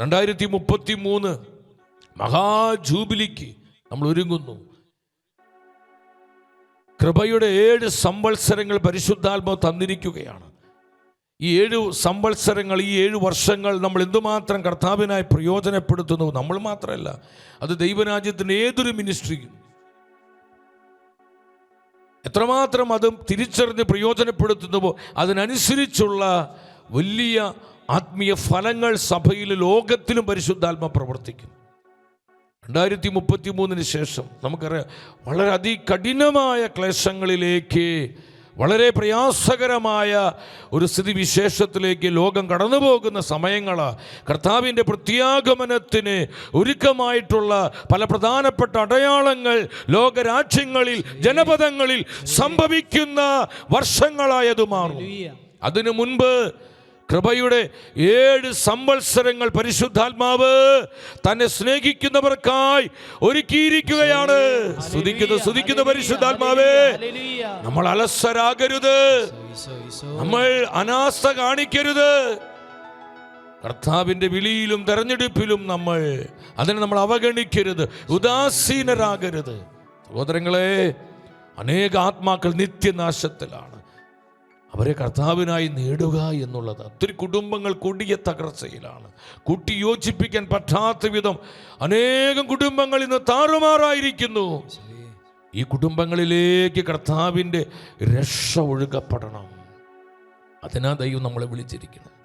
രണ്ടായിരത്തി മുപ്പത്തി മൂന്ന് മഹാജൂബിലിക്ക് നമ്മൾ ഒരുങ്ങുന്നു. കൃപയുടെ ഏഴ് സംവത്സരങ്ങൾ പരിശുദ്ധാത്മാവ് തന്നിരിക്കുകയാണ്. ഈ ഏഴ് സംവത്സരങ്ങൾ ഈ ഏഴ് വർഷങ്ങൾ നമ്മൾ എന്തുമാത്രം കർത്താവിനായി പ്രയോജനപ്പെടുത്തുന്നു നമ്മൾ മാത്രമല്ല അത് ദൈവരാജ്യത്തിന്റെ ഏതൊരു മിനിസ്ട്രിയും എത്രമാത്രം അതും തിരിച്ചറിഞ്ഞ് പ്രയോജനപ്പെടുത്തുന്നുവോ അതിനനുസരിച്ചുള്ള വലിയ ആത്മീയ ഫലങ്ങൾ സഭയിൽ ലോകത്തിലും പരിശുദ്ധാത്മ പ്രവർത്തിക്കും രണ്ടായിരത്തി മുപ്പത്തി മൂന്നിന് ശേഷം നമുക്കറിയാം വളരെ അതികഠിനമായ ക്ലേശങ്ങളിലേക്ക് വളരെ പ്രയാസകരമായ ഒരു സ്ഥിതിവിശേഷത്തിലേക്ക് ലോകം കടന്നു പോകുന്ന സമയങ്ങളാണ്. കർത്താവിന്റെ പ്രത്യാഗമനത്തിന് ഒരുക്കമായിട്ടുള്ള പല പ്രധാനപ്പെട്ട അടയാളങ്ങൾ ലോകരാജ്യങ്ങളിൽ ജനപദങ്ങളിൽ സംഭവിക്കുന്ന വർഷങ്ങളായത് മാറും അതിനു മുൻപ് കൃപയുടെ ഏഴ് സംവത്സരങ്ങൾ പരിശുദ്ധാത്മാവ് തന്നെ സ്നേഹിക്കുന്നവർക്കായി ഒരുക്കിയിരിക്കുകയാണ്. സ്തുതിക്കുന്ന സ്തുതിക്കുന്ന പരിശുദ്ധാത്മാവേ. നമ്മൾ അലസരാകരുത്. നമ്മൾ അനാസ്ഥ കാണിക്കരുത്. കർത്താവിന്റെ വിളിയിലും തെരഞ്ഞെടുപ്പിലും നമ്മൾ അതിനെ നമ്മൾ അവഗണിക്കരുത്. ഉദാസീനരാകരുത്. സഹോദരങ്ങളെ അനേക ആത്മാക്കൾ നിത്യനാശത്തിലാണ്. അവരെ കർത്താവിനായി നേടുക എന്നുള്ളത് ഒത്തിരി കുടുംബങ്ങൾ കൊടിയ തകർച്ചയിലാണ്. കുട്ടി യോജിപ്പിക്കാൻ പറ്റാത്ത വിധം അനേകം കുടുംബങ്ങൾ ഇന്ന് താറുമാറായിരിക്കുന്നു. ഈ കുടുംബങ്ങളിലേക്ക് കർത്താവിന്റെ രക്ഷ ഒഴുകപ്പെടണം. അതിനാ ദൈവം നമ്മളെ വിളിച്ചിരിക്കുന്നത്